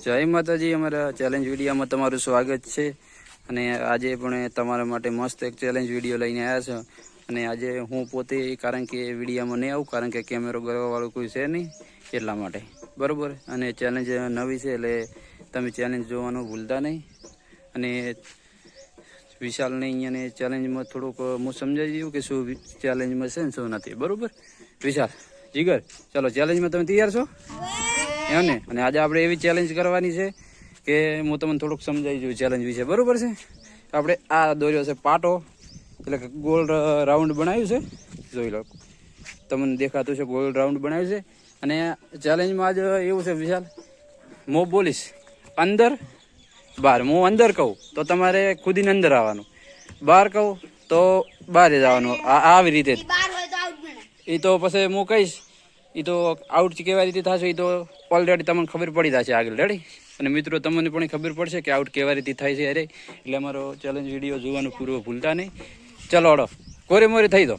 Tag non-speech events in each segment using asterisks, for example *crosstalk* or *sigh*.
જય માતાજી, અમારા ચેલેન્જ વિડીયોમાં તમારું સ્વાગત છે. અને આજે પણ તમારા માટે મસ્ત એક ચેલેન્જ વીડિયો લઈને આવ્યા છો. અને આજે હું પોતે, કારણ કે વિડીયોમાં નહીં આવું, કારણ કે કેમેરો કરવાવાળું કોઈ છે નહીં, એટલા માટે. બરાબર? અને ચેલેન્જ નવી છે, એટલે તમે ચેલેન્જ જોવાનું ભૂલતા નહીં. અને વિશાલને અહીંયાને ચેલેન્જમાં થોડુંક હું સમજાવી દઉં કે શું ચેલેન્જમાં છે ને શું નથી. બરોબર? વિશાલ, જીગર, ચાલો ચેલેન્જમાં તમે તૈયાર છો? એમ ને? અને આજે આપણે એવી ચેલેન્જ કરવાની છે કે હું તમને થોડુંક સમજાવી જોઉં ચેલેન્જ વિશે. બરોબર છે? આપણે આ દોર્યો છે પાટો. એટલે કે ગોલ રાઉન્ડ બનાવ્યું છે. જોઈ લો. તમને દેખાતું છે ગોલ રાઉન્ડ બનાવ્યું છે. અને ચેલેન્જમાં આજે એવું છે વિશાલ હું બોલીશ. અંદર બહાર હું અંદર કહું તો તમારે ખુદીને અંદર આવવાનું. બહાર કહું તો બહાર જ આવવાનું આ આવી રીતે. એ તો પછી હું કહીશ એ તો આઉટ કેવા રીતે થશે એ તો ઓલરેડી તમને ખબર પડી જશે આગળ રેડી અને મિત્રો, તમને પણ ખબર પડશે કે આઉટ કેવા રીતે થાય છે, અરે, એટલે અમારો ચેલેન્જ વીડિયો જોવાનું પૂરો ભૂલતા નહીં. ચલો અડો કોરે મોરે થઈ દો.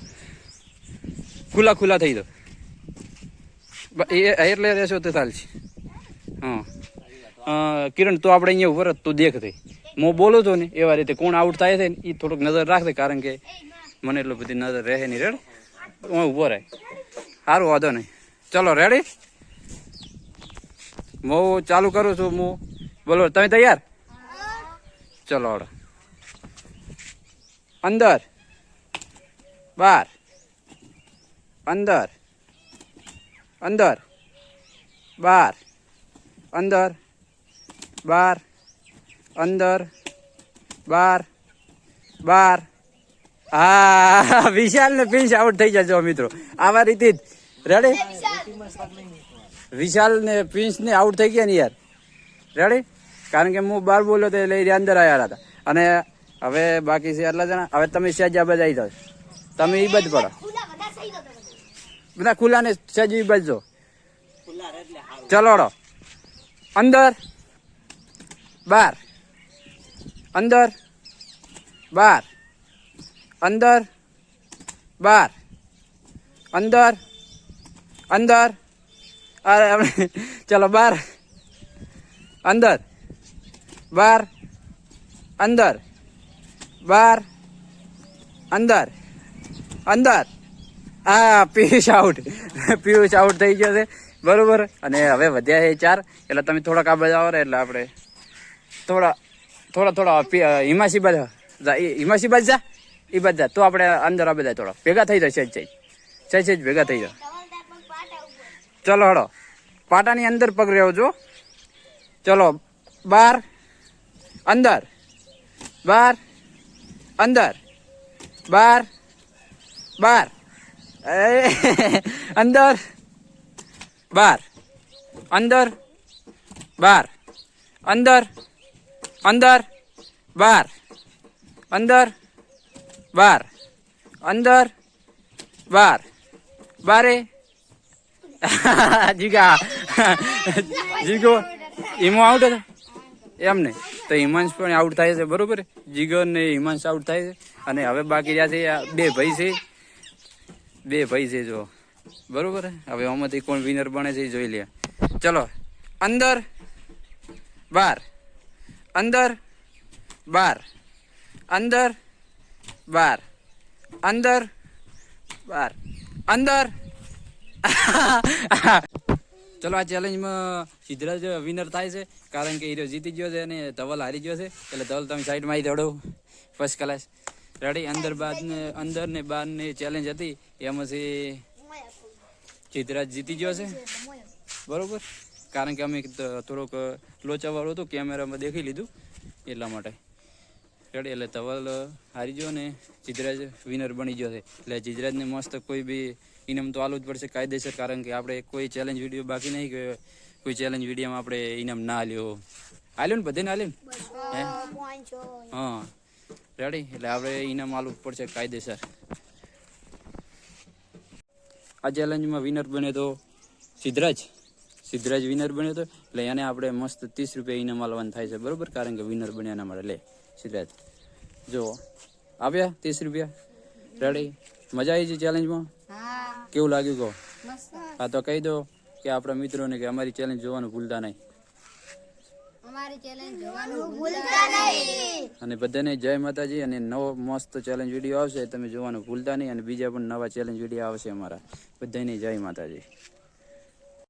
ખુલ્લા ખુલ્લા થઈ દો. એ એટલે રહેશો તો ચાલશે. હા. કિરણ, તું આપણે અહીંયા ઉપર જ તું દેખ થઈ હું બોલું છું ને, એવા રીતે કોણ આઉટ થાય છે ને એ થોડુંક નજર રાખશે કારણ કે મને એટલું બધી નજર રહે નહીં રેડ હું ઊભો રહે. સારું વાંધો નહીં. ચલો રેડી હું ચાલુ કરું છું, હું. બોલો, તમે તૈયાર? ચલો અંદર. બાર. અંદર. અંદર. બાર. અંદર. બાર. અંદર. બાર. બાર. હા વિશાલ ને પિંચ આઉટ થઈ જજો મિત્રો. આવા રીતે જ. રેડી વિશાલ ને પ્રિન્સ ને આઉટ થઈ ગયા ને યાર. રેડી કારણ કે હું બહાર બોલ્યો તો એટલે એ અંદર આવ્યા હતા. અને હવે બાકી છે એટલા જણા. હવે તમે સજા આવી જાઓ તમે એ બધ પડો. બધા ખુલ્લા ને સહેજ એ બાજ જો અંદર. બાર. અંદર. બાર. અંદર. બાર. અંદર. અંદર. અરે આપણે ચલો, બાર. અંદર. બાર. અંદર. બાર. અંદર. અંદર. હા, પિયુષ આઉટ પિયુષ આઉટ થઈ ગયો છે. બરોબર. અને હવે વધ્યા છે ચાર. એટલે તમે થોડાક આ બધા આવો એટલે આપણે થોડા થોડા થોડા હિમાસી એ હિમાસી બાજુ. જા એ બધા જા. તો આપણે અંદર આ બધા થોડા. ભેગા થઈ જાય સહેજ સહેજ સહેજ સહેજ ભેગા થઈ જાય ધવલદાર પણ પાટા ઉપર ચલો હળો. પાટાની અંદર પગ રહ્યો છો ચલો, બાર, અંદર બાર અંદર, બાર બાર. અંદર બાર અંદર બાર, અંદર અંદર, બાર અંદર બાર અંદર, બાર. બારે *laughs* જીગા. જીગો એમાં આઉટ હતો? એમ ને? તો હિમાંશ પણ આઉટ થાય છે, બરોબર? જીગર ને હિમાંશ આઉટ થાય છે. અને હવે બાકી રહ્યા છે બે ભાઈ છે. બે ભાઈ છે જો. બરોબર? હવે આમાંથી કોણ વિનર બને છે એ જોઈ લે. ચલો. અંદર. બાર. અંદર. બાર. અંદર. બાર. અંદર. બાર. અંદર. ચલો, આ ચેલેન્જમાં સિદ્ધરાજ વિનર થાય છે, કારણ કે હીરો જીતી ગયો છે અને ધવલ હારી ગયો છે. એટલે ધવલ તમે સાઈડમાં આવી દોડો. ફર્સ્ટ ક્લાસ રેડી અંદર બાદ ને, અંદર ને બાર ને ચેલેન્જ હતી. એમાંથી સિદ્ધરાજ જીતી ગયો છે. બરોબર? કારણ કે અમે થોડોક લોચાવાળું હતું કેમેરામાં દેખી લીધું એટલા માટે. રેડી એટલે ધવલ હારી ગયો ને સિદ્ધરાજ વિનર બની ગયો છે. એટલે સિદ્ધરાજને મસ્ત કોઈ બી ઇનામ તો આલવું જ પડશે કાયદેસર કારણ કે આપણે કોઈ ચેલેન્જ વીડિયો બાકી નહીં કે કોઈ ચેલેન્જ વિડીયોમાં આપણે ઇનામ ના લ્યો આલ્યો ને બધાને આલ્યો ને? હે? હા. રેડી એટલે આપણે ઇનામ આલવું પડશે કાયદેસર. આ ચેલેન્જમાં વિનર બને તો સિદ્ધરાજ. સિદ્ધરાજ વિનર બન્યો તો એટલે એને આપણે મસ્ત ત્રીસ રૂપિયા ઇનામ આલવાનું થાય છે બરાબર? કારણ કે વિનર બન્યા એના માટે લે. સિદ્ધરાજ જો આવ્યા? ત્રીસ રૂપિયા. રેડી મજા આવી છે ચેલેન્જમાં કેવું લાગ્યું કહો? હા તો કહી દો કે આપણા મિત્રોને કે અમારી ચેલેન્જ જોવાનું ભૂલતા નહીં. અને બધાને જય માતાજી અને નવો મસ્ત ચેલેન્જ વીડિયો આવશે. તમે જોવાનું ભૂલતા નહીં અને બીજા પણ નવા ચેલેન્જ વીડિયો આવશે અમારા. બધાને જય માતાજી.